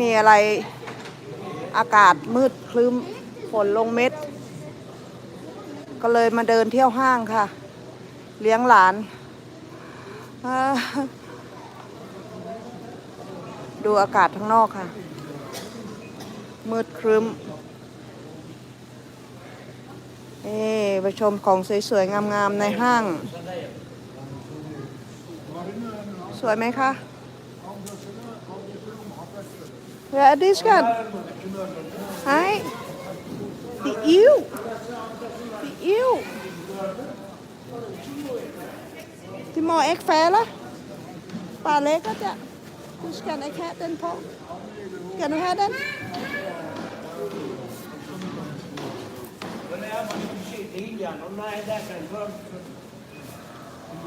มีอะไรอากาศมืดคลึ้มฝนลงเม็ด ก็เลยมาเดินเที่ยวห้างค่ะ เลี้ยงหลาน ดูอากาศข้างนอกค่ะ มืดครึ้มนี่ไปชมของสวยๆ งามๆ ในห้าง สวยไหมคะ Ja, det skal Hej. Det er Iv. Det er Iv. Det må ikke falde. Bare lækker der. Du skal ikke have den på. Skal du have den?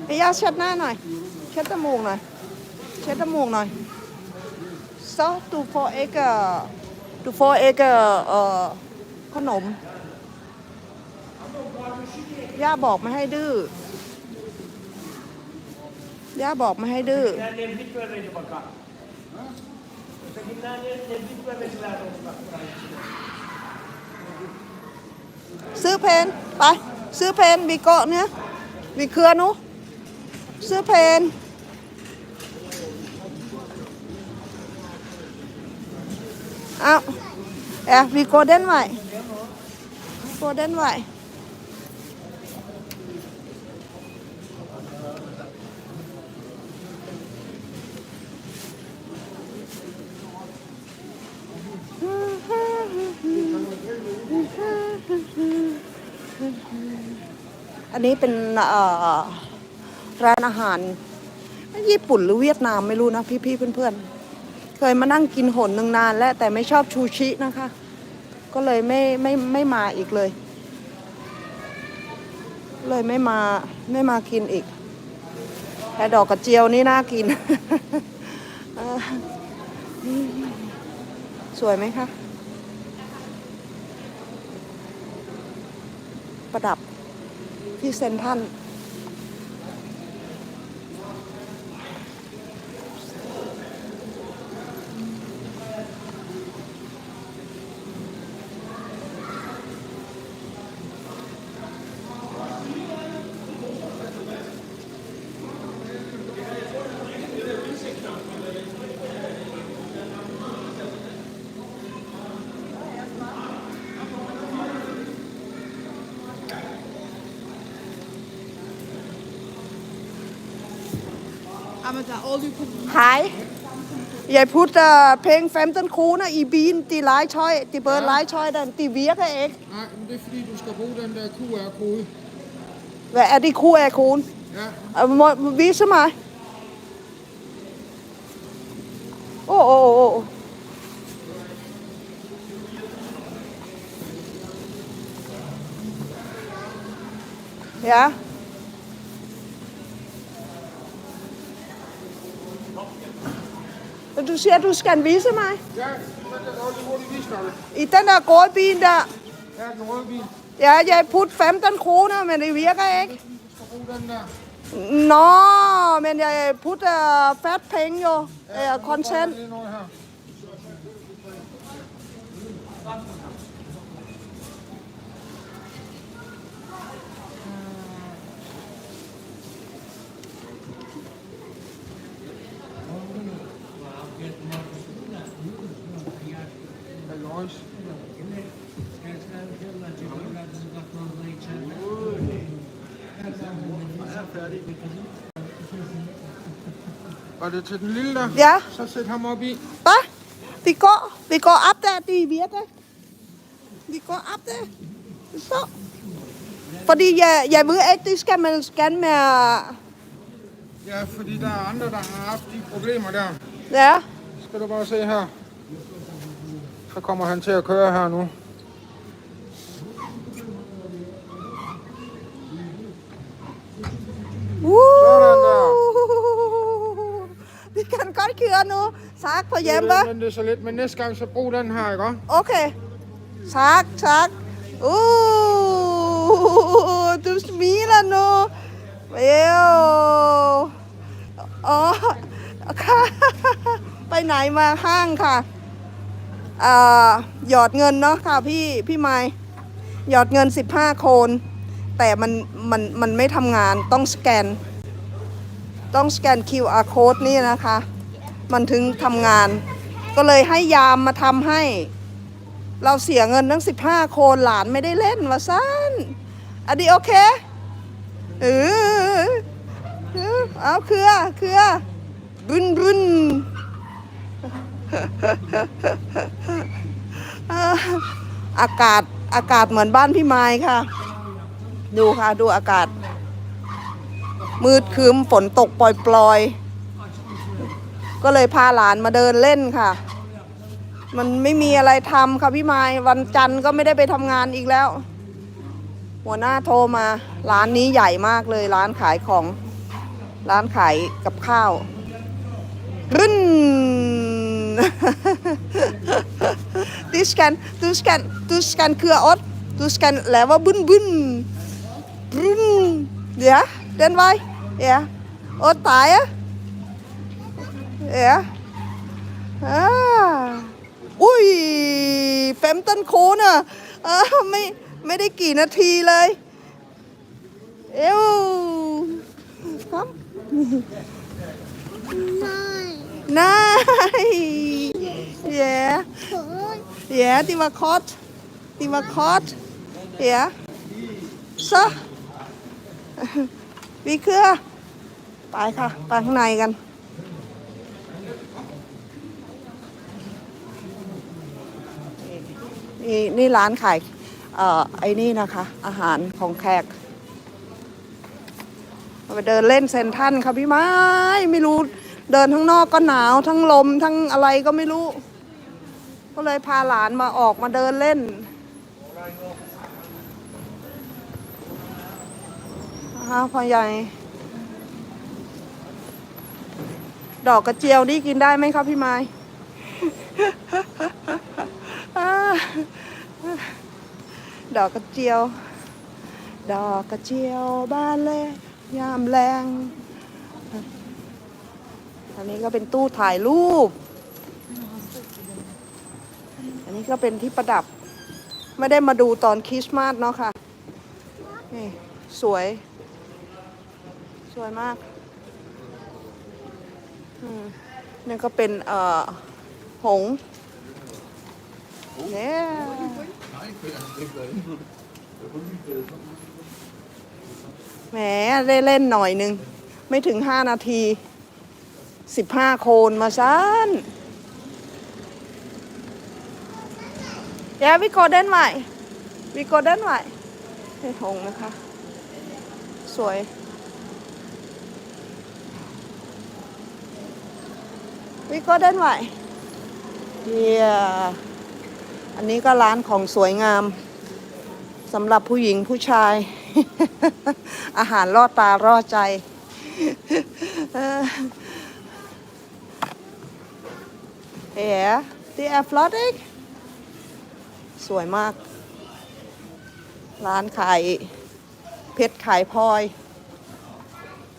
Jeg har ned, nej? Sæt dig mug, nej. Sæt dig mug, nej. Så du får ikke, du får ikke øh, ขนม ย่าบอกไม่ให้ดื้อย่าบอกไม่ให้ดื้อ ซื้อเพนไป ซื้อเพนวีเกาะเนี่ยวีเครือนุซื้อเพน เอาเอ๊ะวีโกเด้นไว้โกเด้นไว้อันนี้เป็นร้านอาหาร ญี่ปุ่นหรือเวียดนามไม่รู้นะ พี่ๆเพื่อนๆ เคยมานั่งกินหนหนึ่งนานแล้วแต่ไม่ชอบชูชินะคะ ก็เลยไม่ไม่ไม่มาอีกเลย เลยไม่มาไม่มากินอีก แต่ดอกกระเจียวนี่น่ากิน สวยไหมคะประดับที่เซนทัน Hej. Jeg putter penge 15 kroner i bilen. De legetøj, de både Ja. legetøj, der, de virker ikke. Nej, men det er fordi, du skal bruge den der QR-kode. Hvad er det QR-koden? Ja, Må, må vise mig. Åh, åh, åh, åh. Ja. Du siger, du skal vise mig. ja, så kan jeg lige hurtigt vise dig. I den der grå bil der. Ja, den røde bil. Ja, jeg putter 15 kroner, men det virker ikke. Du skal bruge den der. Nå, men jeg putter fat penge jo. Ja, kontant. Lige noget her. Halløjs. Var det til den lille der? Ja. Så sæt ham op i. Hvad? Vi går, vi går op der, de virker. Vi går op der. Så. Fordi jeg, jeg ved ikke, det skal man skal med... Ja, fordi der er andre, der har haft de problemer der. Ja. Skal du bare se her. Så kommer han til at køre her nu. Sådan der. Uh, vi kan godt køre nu. Tak på hjemme. Men det er så lidt, men næste gang så brug den her, ikke? også? Okay. Tak, tak. Uh, du smiler nu. Jo. Åh, ค่ะ ไปไหนมาห้างค่ะ อ่า หยอดเงินเนาะค่ะพี่พี่ไม้หยอดเงิน 15 โคน แต่มันมันมันไม่ทำงานต้องสแกน ต้องสแกน QR code นี่นะคะ มันถึงทำงาน ก็เลยให้ยามมาทำให้ เราเสียเงินทั้ง 15 โคนหลานไม่ได้เล่นวะสั้นอันนี้โอเคเออเออเอาเครือเครือบุนบุน อากาศอากาศเหมือนบ้านพี่ไม้ค่ะ ดูค่ะ ดูอากาศ มืดครึ้มฝนตกปล่อยๆ ก็เลยพาหลานมาเดินเล่นค่ะ มันไม่มีอะไรทำค่ะพี่ไม้วันจันทร์ก็ไม่ได้ไปทำงานอีกแล้ว หัวหน้าโทรมา ร้านนี้ใหญ่มากเลยร้านขายของ ร้านขายกับข้าวรุ่น du skal du skal du skal køre op du skal lave bund bund brun ja den vej ja og dig ja ah ui 15 kroner อ่าไม่ไม่ได้กี่นาทีเลย เอ้วครับ Nej. Ja. Ja, det var kort. Det var kort. Ja. Så. วิเครือไปค่ะ ไปข้างในกัน นี่นี่ร้านขายเอ่อไอ้นี่นะคะ อาหารของแขกไปเดินเล่นเซนทันค่ะพี่ไม้ไม่รู้ เดินทั้งนอกก็หนาวทั้งลมทั้งอะไรก็ไม่รู้ ก็เลยพาหลานมาออกมาเดินเล่นนะคะพ่อใหญ่ ดอกกระเจียวนี่กินได้ไหมครับพี่ไม้ดอกกระเจียว ดอกกระเจียวบ้านเล็กยามแรง อันนี้ก็เป็นตู้ถ่ายรูป อันนี้ก็เป็นที่ประดับ ไม่ได้มาดูตอนคริสต์มาสเนาะค่ะ นี่ สวย สวยมากอืมนี่ก็เป็น เอ่อ หงเนี่ยแหมได้เล่นหน่อยนึง ไม่ถึงห้านาที สิบห้าโคนมาซันแย่วิโกเดนใหม่วิโกเดนใหม่เฮ้หงนะคะ สวย วิโกเดนใหม่เยียอันนี้ก็ร้านของสวยงามสำหรับผู้หญิงผู้ชาย อาหารล่อตาล่อใจ เออ Ja, det er flot, ikke? สวยมาก ร้านขายเพชรขายพลอย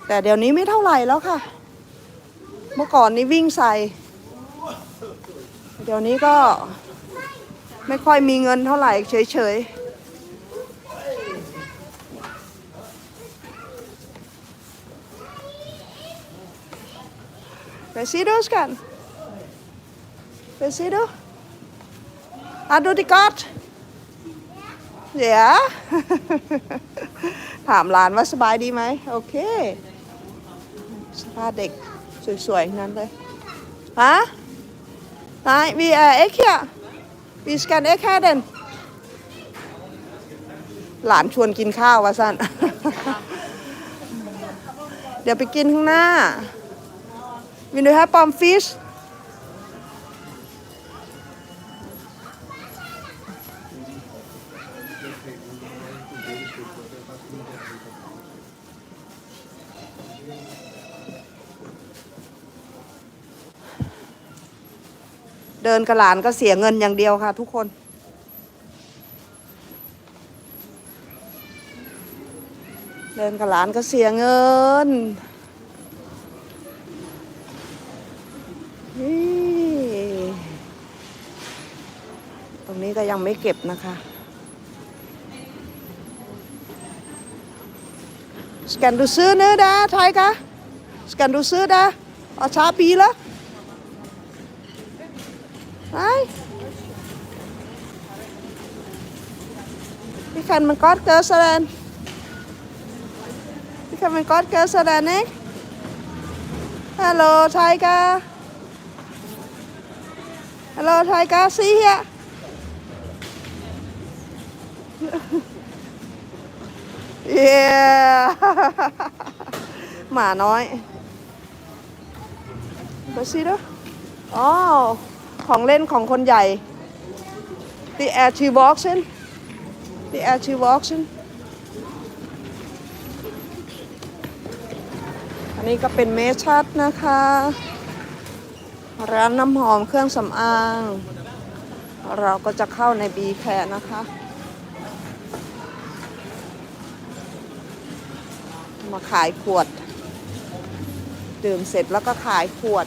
แต่เดี๋ยวนี้ไม่เท่าไหร่แล้วค่ะ เมื่อก่อนนี้วิ่งใส่ เดี๋ยวนี้ก็ไม่ค่อยมีเงินเท่าไหร่เฉยๆไปซีดูสกัน ไปซิดูอ่ดูดิกอตเดี๋ยวถามหลานว่าสบายดีไหมโอเคสภาพเด็กสวยๆ นั้นเลยฮะนายวีเอ็กซ์อะวีสแกนเอ็กแค่เด่นหลานชวนกินข้าววะสันเดี๋ยวไปกินข้างหน้าวินดูแฮปปอมฟิช เดินกับหลานก็เสียเงินอย่างเดียวค่ะ ทุกคน เดินกับหลานก็เสียเงินนี่ตรงนี้ก็ยังไม่เก็บนะคะ Skal du sidde nede der, Tiger? Skal du sidde der og tage biler? Nej. Det kan man godt gøre sådan. Det kan man godt gøre sådan, ikke? Hallo, Tiger. Hallo, Tiger. Se her. Yeah หมาน้อยไปสิเด้ออ๋อ ของเล่นของคนใหญ่ The air she walks in The air she walks in อันนี้ก็เป็นเมชัดนะคะ ร้านน้ำหอมเครื่องสำอาง เราก็จะเข้าในบีแคนะคะมาขายขวด ดื่มเสร็จแล้วก็ขายขวด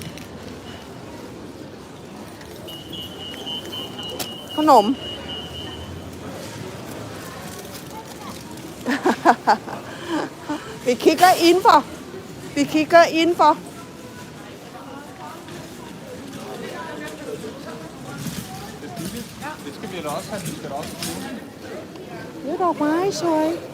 นม Vi kigger indenfor. Vi kigger indenfor. Det skal vi også have. Vi skal også bruge. Det er dog meget søjt.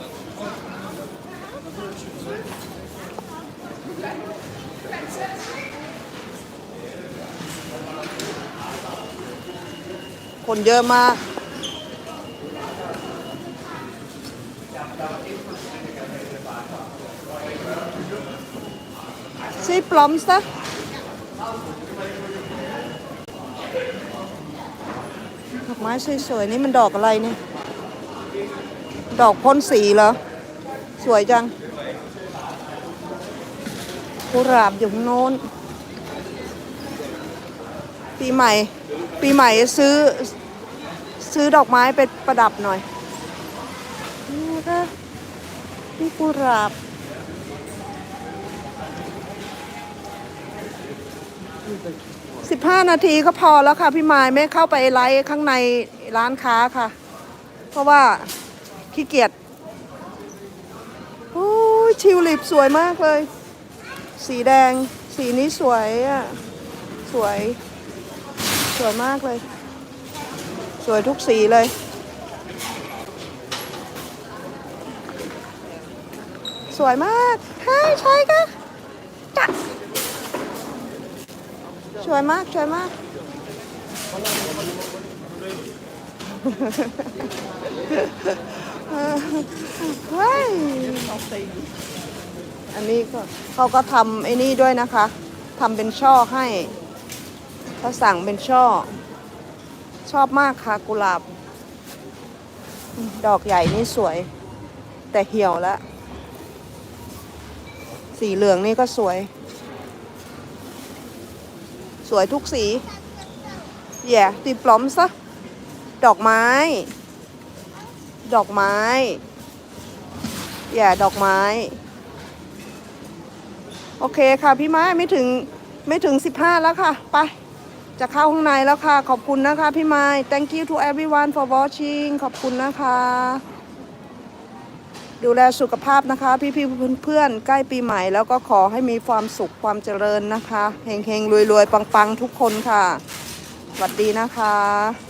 คนเยอะมากซีปลอมซะดอกไม้สวยๆ นี่มันดอกอะไรเนี่ย ดอกพ่นสีเหรอ สวยจังกุหลาบอยู่โน้น ปีใหม่ ปีใหม่ซื้อ ซื้อดอกไม้ไปประดับหน่อย นี่ค่ะนี่กุหลาบสิบห้านาทีก็พอแล้วค่ะพี่ไม้ไม่เข้าไปไลฟ์ข้างในร้านค้าค่ะ เพราะว่าขี้เกียจโอ้ยทิวลิปสวยมากเลย สีแดง สีนี้สวยอะ สวย สวยมากเลย สวยทุกสีเลย สวยมากใช่ใช่ค่ะจัดสวยมากสวยมากเฮ้ยอันนี้ก็เขาก็ทำไอ้นี่ด้วยนะคะทำเป็นช่อให้ เขาสั่งเป็นช่อ ชอบมากค่ะกุหลาบ ดอกใหญ่นี่สวย แต่เหี่ยวแล้ว สีเหลืองนี่ก็สวย สวยทุกสีแย่ตีปลอมซะ ดอกไม้ ดอกไม้อย่าดอกไม้ โอเคค่ะพี่ไม้ไม่ถึงไม่ถึง15แล้วค่ะ ไป จะเข้าข้างในแล้วค่ะ ขอบคุณนะคะพี่ไม้ thank you to everyone for watching ขอบคุณนะคะ ดูแลสุขภาพนะคะ พี่ๆเพื่อนๆ ใกล้ปีใหม่แล้วก็ขอให้มีความสุขความเจริญนะคะเฮงๆรวยๆ ปังๆ ทุกคนค่ะสวัสดีนะคะ